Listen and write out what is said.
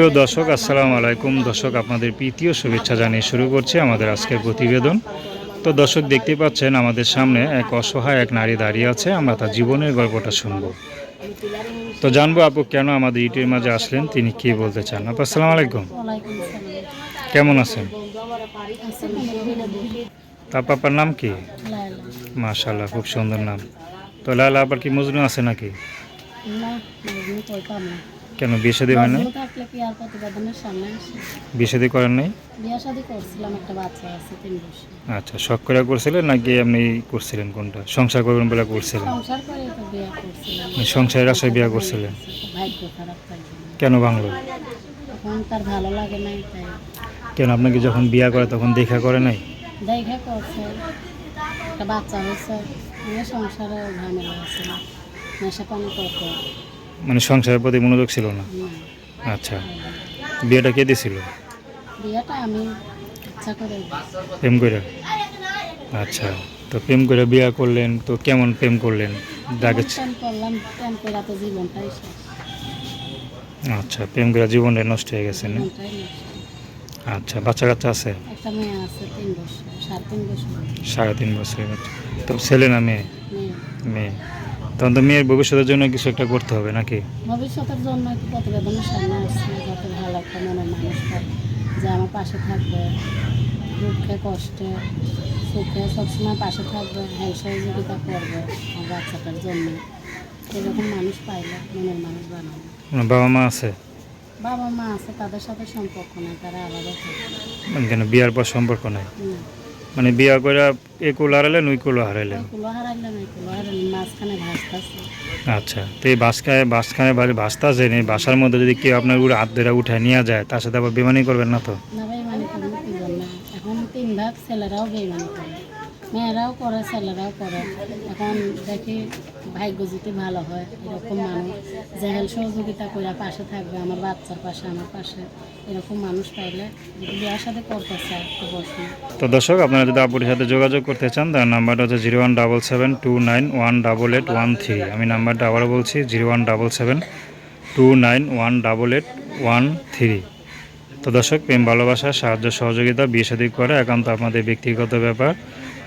প্রিয় দর্শক, আসসালামু আলাইকুম। দর্শক, আপনাদের প্রীতীয় শুভেচ্ছা জানিয়ে শুরু করছি আমাদের আজকের প্রতিবেদন। তো দর্শক, দেখতে পাচ্ছেন আমাদের সামনে এক অসহায় এক নারী দাঁড়িয়ে আছে। আমরা তার জীবনের গল্পটা শুনব। তো জানব আপু, কেন আমাদের ইটের মাঝে আসলেন? তিনি কি বলতে চান? আপু, আসসালামু আলাইকুম। কেমন আছেন? তার পাপার নাম কি? মাশাল্লাহ খুব সুন্দর নাম। তো লালা, আবার কি মজনু আছে নাকি? কেন বিয়ে শাদী হয় না থাকলে কি আর প্রতিবেদনের সামনে আসে? বিয়ে শাদী করেন নাই? বিয়া শাদি করছিলাম একটা বাচ্চা আছে তিন বছর। আচ্ছা শখ করে করছিলেন নাকি আপনি করছিলেন কোনটা? সংসার করবেন বলে করছিলেন? সংসার করে তো বিয়া করছিলাম। মানে সংসারের আশায় বিয়ে করছিলেন? ভাগ্য খারাপ তাই কেন বাংলো এখন তার ভালো লাগে নাই তাই। কেন আপনাকে যখন বিয়ে করে তখন দেখা করে নাই? দেখা করছে। একটা বাচ্চা হয়েছে সংসারে ঝামেলা আছে নেশা পানি করতো। মানে সংসারের প্রতি মনোযোগ ছিল না। আচ্ছা বিয়েটা কে দিছিল? বিয়াটা আমি ইচ্ছা করে প্রেম করে আচ্ছা তো প্রেম করে বিয়ে করলেন তো কেমন প্রেম করলেন? প্রেম করলাম প্রেম করে তো জীবনটাই আচ্ছা প্রেম করে জীবনটা নষ্ট হয়ে গেছে না? আচ্ছা বাচ্চা কাচ্চা আছে? একটা মেয়ে আছে তিন বছর সাড়ে তিন বছর। তো ছেলে না মেয়ে। মেয়ে। তখন তো মেয়ের ভবিষ্যতের জন্য কিছু একটা করতে হবে নাকি? ভবিষ্যতের জন্য একটু প্রতিবেদনের সামনে আসছে যাতে ভালো একটা মনের মানুষ যে আমার পাশে থাকবে দুঃখে কষ্টে সুখে সবসময় পাশে থাকবে হেল্প সহযোগিতা করবে আমার বাচ্চাটার জন্য। এরকম মানুষ পাইলে মনের মানুষ বানাবে। আপনার বাবা মা আছে? বাবা মা আছে তাদের সাথে সম্পর্ক নাই তারা আলাদা থাকে। মানে কেন বিয়ার পর সম্পর্ক নাই? মানে বিয়া করে এ কুল হারালেন ওই কুলো হারাইলেন আচ্ছা তো এই বাসখায় বাসখানে বাড়ি বাসটা আছেন এই বাসার মধ্যে যদি কেউ আপনার উড়ে হাত ধরে উঠে নিয়ে যায় তার সাথে আবার বেমানি করবেন না তো? তিন ভাগ ছেলেরাও বেমানি করে। মেয়েরাও করে ছেলেরাও করে। এখন দেখি ভাগ্য যদি ভালো হয়, এরকম মানুষ। জেহেল সহযোগিতা করে পাশে থাকবে, আমার বাচ্চার পাশে, আমার পাশে। এরকম মানুষ পাইলে বিয়ার সাথে করতে চায়, তো বসুন। তো দর্শক, আপনারা যদি আপুর সাথে যোগাযোগ করতে চান, তার নাম্বারটা হচ্ছে zero one double seven two nine one double eight one three. আমি নাম্বারটা আবারও বলছি, zero one double seven two nine one double eight one three. তো দর্শক, প্রেম, ভালোবাসা, সাহায্য, সহযোগিতা, বিয়ে শাদী করে একান্ত আপনাদের ব্যক্তিগত ব্যাপার।